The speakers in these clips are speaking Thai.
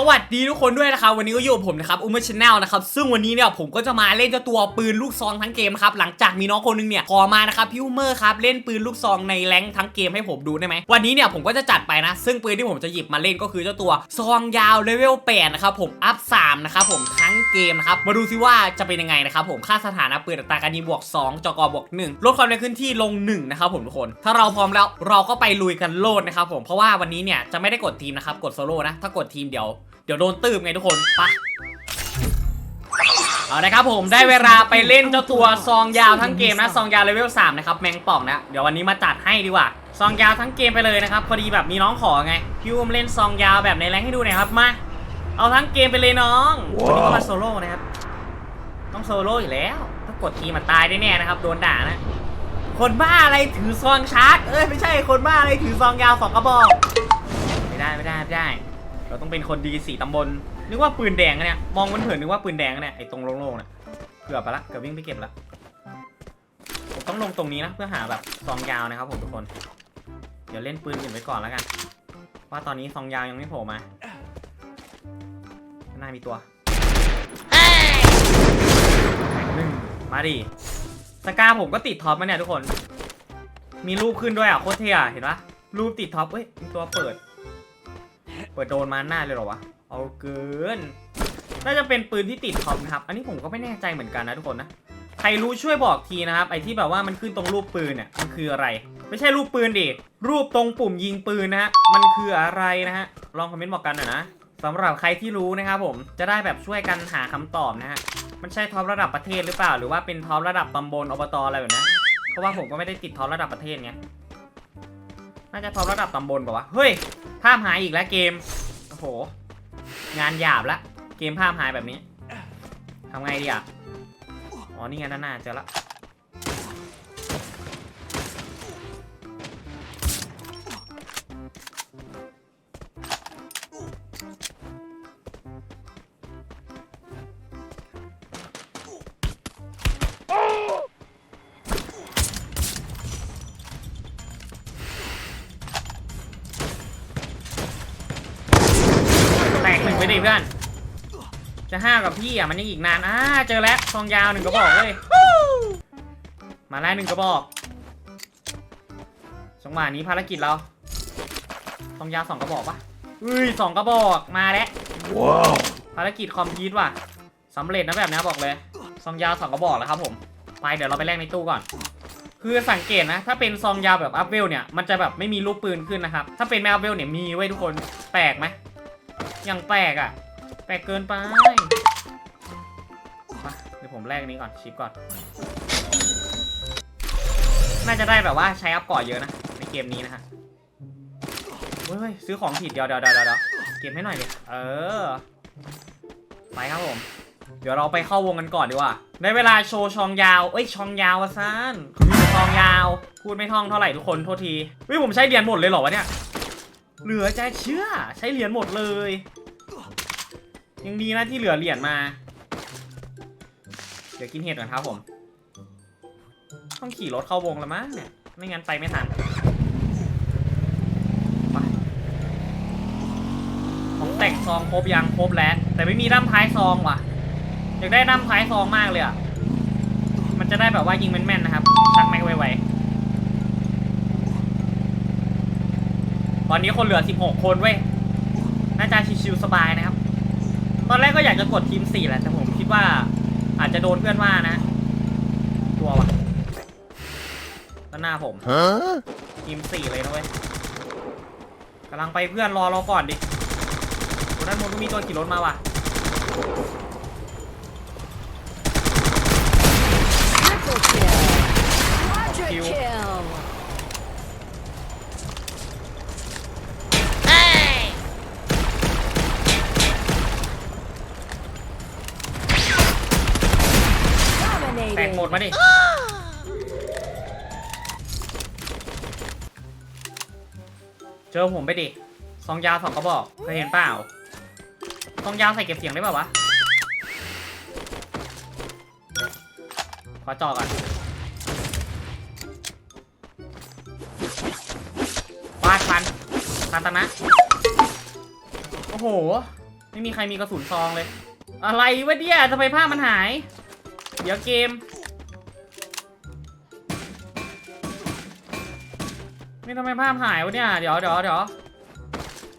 สวัสดีทุกคนด้วยนะครับวันนี้ก็อยู่กับผมนะครับอุ้มชแนลนะครับซึ่งวันนี้เนี่ยผมก็จะมาเล่นเจ้าตัวปืนลูกซองทั้งเกมครับหลังจากมีน้องคนนึงเนี่ยขอมานะครับพี่อุ้มเมอร์ครับเล่นปืนลูกซองในแรงทั้งเกมให้ผมดูได้ไหมวันนี้เนี่ยผมก็จะจัดไปนะ ซึ่งปืนที่ผมจะหยิบมาเล่นก็คือเจ้าตัวซองยาวเลเวล8นะครับผมอัพ3นะครับผมทั้งเกมนะครับมาดูซิว่าจะเป็นยังไงนะครับผมค่าสถานะปืนอัตราการยิงบวก 2จกบวก1ลดความเร็วขึ้นที่ลง1นะครับผมทุกคน ถ้าเราพร้อมแล้วเราก็ไปลุยกันโลดนะครับผมเพราะว่าวันนี้เนี่ยจะไม่ได้กดทีมนะครับกดโซโล่นะถ้ากดทีมเดี๋ยว เดี๋ยวโดนตืบไงทุกคนไปะเอาละครับผมได้เวลาไปเล่นเจ้าตัวซองยาวทั้งเกมนะซองยาวเลเวล3นะครับแมงป่องนะเดี๋ยววันนี้มาจัดให้ดีกว่าซองยาวทั้งเกมไปเลยนะครับพอดีแบบมีน้องขอไงพี่อุ้มเล่นซองยาวแบบในแรงให้ดูหน่อยครับมาเอาทั้งเกมไปเลยน้องวันนี้ก็มาโซโล่นะครับต้องโซโล่อยู่แล้วถ้ากดทีมมาตายได้แน่นะครับโดนด่านะคนบ้าอะไรถือซองชาร์จเอ้ยไม่ใช่คนบ้าอะไรถือซองยาวสองกระบอกไม่ได้ไม่ได้ไม่ได้ เราต้องเป็นคนดีสี่ตำบล นึกว่าปืนแดงอะเนี่ย มองมันเผินนึกว่าปืนแดงอะเนี่ย ไอ้ตรงโล่งๆเนี่ยเกือบไปละ เกือบวิ่งไปเก็บละผมต้องลงตรงนี้นะเพื่อหาแบบซองยาวนะครับผมทุกคน เดี๋ยวเล่นปืนอื่นไว้ก่อนแล้วกัน ว่าตอนนี้ซองยาวยังไม่โผล่มาข้างหน้ามีตัวหนึ่งมาดิ สกาผมก็ติดท็อปมาเนี่ยทุกคน มีรูปขึ้นด้วยอะโคตรเท่อะเห็นปะรูปติดท็อปเอ้ยมีตัวเปิด ปิดโดนมาหน้าเลยเหรอวะ เอาเกิน น่าจะเป็นปืนที่ติดท็อปนะครับ อันนี้ผมก็ไม่แน่ใจเหมือนกันนะทุกคนนะ ใครรู้ช่วยบอกทีนะครับ ไอที่แบบว่ามันขึ้นตรงรูปปืนเนี่ยมันคืออะไร ไม่ใช่รูปปืนดิ รูปตรงปุ่มยิงปืนนะฮะ มันคืออะไรนะฮะ ลองคอมเมนต์บอกกันหน่อยนะสำหรับใครที่รู้นะครับผม จะได้แบบช่วยกันหาคำตอบนะฮะ มันใช่ท็อประดับประเทศหรือเปล่า หรือว่าเป็นท็อประดับตำบลอบตอะไรแบบนี้เพราะว่าผมก็ไม่ได้ติดท็อประดับประเทศไง น่าจะท็อประดับตำบลป่าวะ เฮ้ย ภาพหายอีกแล้วเกม โอ้โห งานหยาบละ เกมภาพหายแบบนี้ทำไงดีอะ อ๋อ นี่ไงานหน้าเจอละ เพื่อน จะห้าวกับพี่อะมันยังอีกนานอ่าเจอแล้วซองยาวหนึ่งกระบอกเลยมาแล้วหนึ่งกระบอกจังหวะนี้ภารกิจเราซองยาวสองกระบอกปะเฮ้ยสองกระบอกมาแล้วว้าวภารกิจคอมพิวต์ว่ะสำเร็จนะแบบนี้บอกเลยซองยาวสองกระบอกแล้วครับผมไปเดี๋ยวเราไปแลกในตู้ก่อน คือสังเกตนะ ถ้าเป็นซองยาวแบบอัพเวลเนี่ยมันจะแบบไม่มีรูปปืนขึ้นนะครับ ถ้าเป็นแมวเวลเนี่ยมีไว้ยทุกคนแปลกไหม อยังแปลกอะ แปลกเกินไปเดี๋ยวผมแลกอันนี้ก่อนชิปก่อน น่าจะได้แบบว่าใช้อัพก่อนเยอะนะ ในเกมนี้นะฮะเฮ้ยซื้อของผิดเดี๋ยวเดี๋ยวเดี๋ยวเดี๋ยวเก็บให้หน่อยดิเออ ไปครับผม เดี๋ยวเราไปเข้าวงกันก่อนดีกว่าได้เวลาโชว์ชองยาว เอ้ยชองยาววะซานชองยาว พูดไม่ท่องเท่าไหร่ทุกคนโทษทีเฮ้ยผมใช้เรียญหมดเลยเหรอวะเนี่ย เหลือใจเชื่อใช้เหรียญหมดเลย ยังดีนะที่เหลือเหรียญมา เดี๋ยวกินเห็ดก่อนครับผม ต้องขี่รถเข้าวงแล้วมั้งเนี่ย ไม่งั้นไปไม่ทันของแต่งซองครบยังครบแล้ว แต่ไม่มีด้ามท้ายซองว่ะ อยากได้ด้ามท้ายซองมากเลยอะ มันจะได้แบบว่ายิงแม่นๆนะครับชักแมกไวๆ ตอนนี้คนเหลือ 16 คนเว้ย น่าจะชิวๆสบายนะครับ ตอนแรกก็อยากจะกดทีมสี่แหละ แต่ผมคิดว่าอาจจะโดนเพื่อนว่านะ ตัววะด้านหน้าผมฮะทีมสี่เลยนะเว้ยกำลังไปเพื่อนรอเราก่อนดิโอ้ด้านบนก็มีตัวขี่รถมาว่ะ อผมไปดิซองยาวสองกระบอกเคยเห็นเปล่าซองยาวใส่เก็บเสียงได้ป่าวะขอจอก่อนวาดฟันคาตานะโอ้โห ไม่มีใครมีกระสุนซองเลย อะไรวะเนี่ยทำไมภาพมันหาย เดี๋ยวเกม ไม่ทำไมภาพหายวะเนี่ย เดี๋ยวเดี๋ยวเดี๋ยว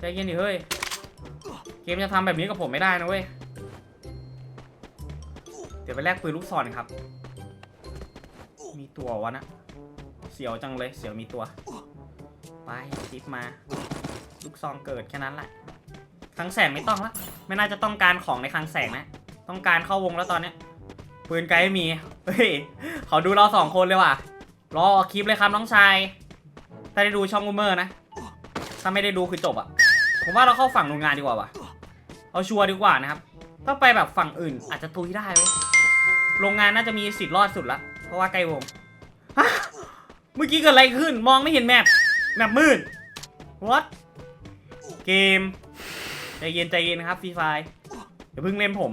ใจเย็นดิเฮ้ย เกมจะทำแบบนี้กับผมไม่ได้นะเว้ย เดี๋ยวไปแลกปืนลูกศรครับ มีตัววะนะ เสียวจังเลย เสียวมีตัว ไปคลิปมา ลูกซองเกิดแค่นั้นแหละคลังแสงไม่ต้องละ ไม่น่าจะต้องการของในคลังแสงนะ ต้องการเข้าวงแล้วตอนเนี้ยปืนไกลไม่มี เฮ้ย ขอดูเราสองคนเลยว่ะ รอคลิปเลยครับน้องชาย ถ้าได้ดูช่องกูเมอร์นะ ถ้าไม่ได้ดูคือจบอะผมว่าเราเข้าฝั่งโรงงานดีกว่าว่ะ เอาชัวร์ดีกว่านะครับ ถ้าไปแบบฝั่งอื่นอาจจะตุยได้เว้ยโรงงานน่าจะมีสิทธิ์รอดสุดละ เพราะว่าใกล้วงเมื่อกี้เกิดอะไรขึ้น มองไม่เห็นแมป แมปมืด what เกม ใจเย็นใจเย็นครับฟรีไฟอย่าเพิ่งเล่นผม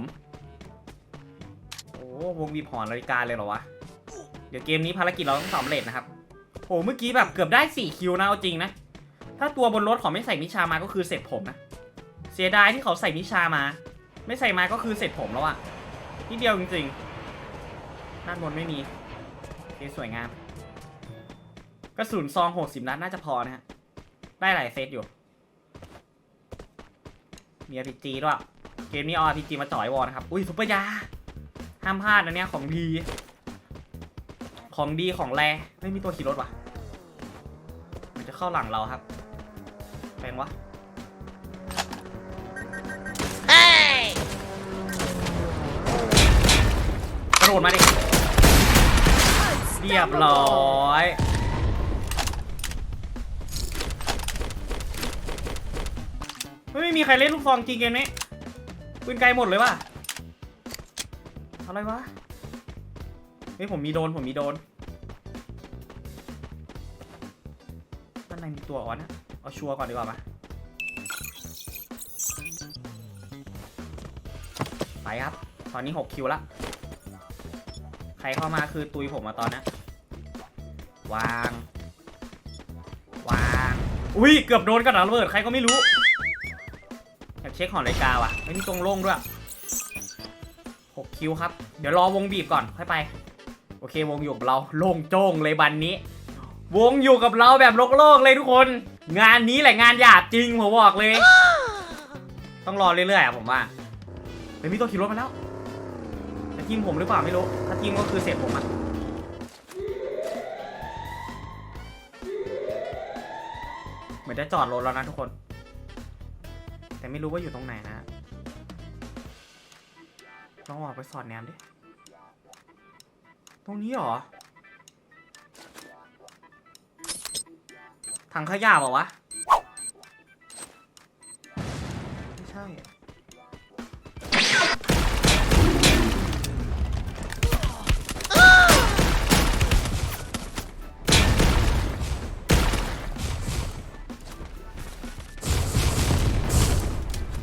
โอ้วงบีบหอนนาฬิกาเลยเหรอวะ เดี๋ยวเกมนี้ภารกิจเราต้องสำเร็จนะครับ โอ้เมื่อกี้แบบเกือบได้ 4 คิวนะเอาจริงนะ ถ้าตัวบนรถเขาไม่ใส่นิชามาก็คือเสร็จผมนะ เสียดายที่เขาใส่นิชามา ไม่ใส่มาก็คือเสร็จผมแล้วอะนิดเดียวจริงๆ ด้านบนไม่มีโอเคสวยงาม กระสุนซอง60นัดน่าจะพอนะฮะ ได้หลายเซตอยู่ มี RPG ด้วย เกมนี้เอา RPG มาจ่อยวอนะครับ อุ้ยซุปเปอร์ยา ห้ามพลาดนะเนี่ยของดี ของดีของแรไม่มีตัวขี่รถว่ะ มันจะเข้าหลังเราครับแปลงวะกระโดดมาดิ เรียบร้อยไม่ไม่มีใครเล่นลูกซองจริงเกมนี้ปืนไกลหมดเลยว่ะอะไรวะเฮ้ยผมมีโดน ผมมีโดน ในมีตัวอ่อนนะเอาชัวร์ก่อนดีกว่ามาไปครับ ตอนนี้ 6 คิวละใครเข้ามาคือตุยผมมาตอนนี้วาง วาง อุ้ย เกือบโดนกระดาษระเบิด ใครก็ไม่รู้อยากเช็คของรายกาว่ะไม่มีตรงโล่งด้วย 6 คิวครับ เดี๋ยวรอวงบีบก่อน ค่อยไป โอเค วงอยู่กับเรา โล่งโจ้งเลยบันนี้ วงอยู่กับเราแบบโลกๆเลยทุกคน งานนี้แหละงานหยาบจริงผมบอกเลย ต้องรอเรื่อยๆอะผมว่าเฮ้ยมีตัวขี่รถมาแล้วจะทีมผมหรือเปล่าไม่รู้ ถ้าทีมก็คือเสร็จผมอะเหมือนจะจอดรถแล้วนะทุกคน แต่ไม่รู้ว่าอยู่ตรงไหนนะลองออกไปสอดแนมดิ ตรงนี้เหรอ ถังขยะเปล่าวะ ไม่ใช่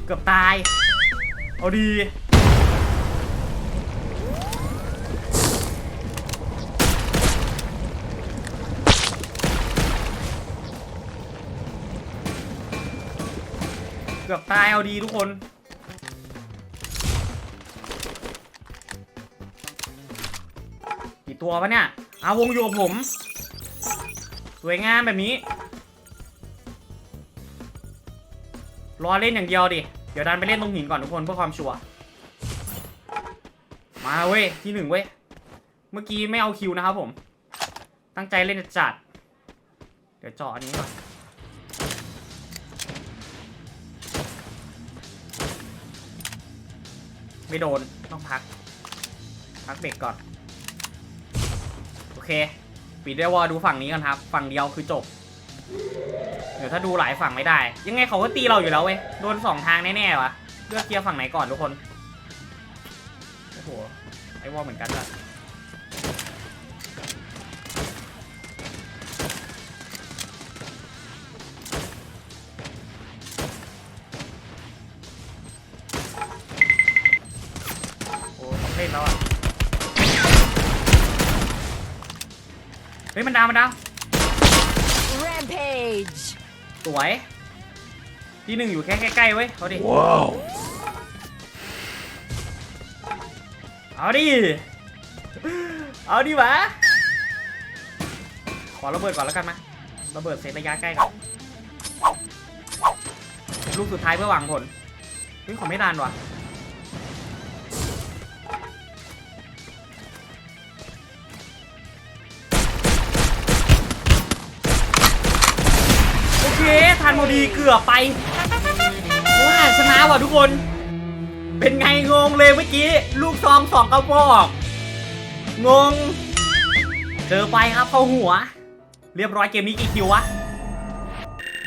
เกือบตาย เอาดี เกือบตายเอาดีทุกคน กี่ตัววะเนี่ย เอาวงอยู่กับผม สวยงามแบบนี้ รอเล่นอย่างเดียวดิ เดี๋ยวดันไปเล่นตรงหินก่อนทุกคนเพื่อความชัวร์ มาเว้ย ที่หนึ่งเว้ย เมื่อกี้ไม่เอาคิวนะครับผม ตั้งใจเล่นจัด เดี๋ยวเจาะอันนี้ก่อน ไม่โดน ต้องพัก พักเบรกก่อน โอเค ปิดด้วอดูฝั่งนี้กันครับ ฝั่งเดียวคือจบ เดี๋ยวถ้าดูหลายฝั่งไม่ได้ ยังไงเขาก็ตีเราอยู่แล้วเว้ย โดนสองทางแน่ๆวะเลือกเคลียร์ฝั่งไหนก่อนทุกคน โอ้โห ไอวอลเหมือนกันอะโ่นแล้วอะ เฮ้ยมันดาวมันดาว Rampage สวย ที่หนึ่งอยู่แค่ใกล้ๆเว้ยเอาดิ ว้าว เอาดิ เอาดิวะ ขอระเบิดก่อนแล้วกันมาระเบิดเซฟระยะใกล้ก่อนลูกสุดท้ายเพื่อหวังผลเฮ้ยขอไม่นานว่ะ เคทันพอดีเกือบไปว่าชนะว่ะทุกคน เป็นไงงงเลยเมื่อกี้ ลูกซองสองกระบอกงง เจอไปครับเข้าหัว เรียบร้อยเกมนี้กี่คิววะ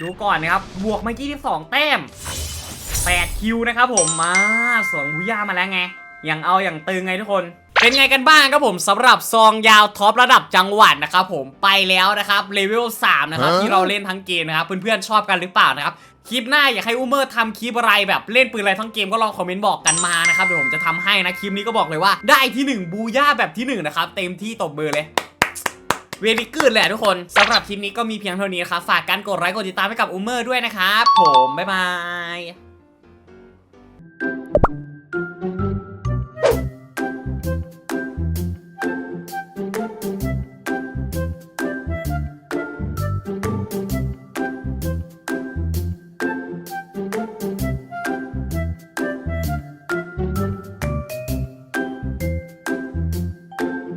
ดูก่อนนะครับ บวกเมื่อกี้ที่สองแต้ม8คิวนะครับผมมาสวนบุย่ามาแล้วไงยังเอาอย่างตึงไงทุกคน เป็นไงกันบ้างครับผมสำหรับซองยาวท็อประดับจังหวัดนะครับผมไปแล้วนะครับเลเวล3นะครับฮะที่เราเล่นทั้งเกมนะครับเพื่อนๆชอบกันหรือเปล่านะครับคลิปหน้าอยากให้อูเมอร์ทำคลิปอะไรแบบเล่นปืนอะไรทั้งเกมก็ลองคอมเมนต์บอกกันมานะครับเดี๋ยวผมจะทำให้นะคลิปนี้ก็บอกเลยว่าได้ที่หนึ่งบูย่าแบบที่หนึ่งนะครับ เต็มที่ตบมือเลยเวลิกืดแหละทุกคนสำหรับคลิปนี้ก็มีเพียงเท่านี้นะครับฝากการกดไลค์กดติดตามให้กับอูเมอร์ด้วยนะครับผมบ๊ายบาย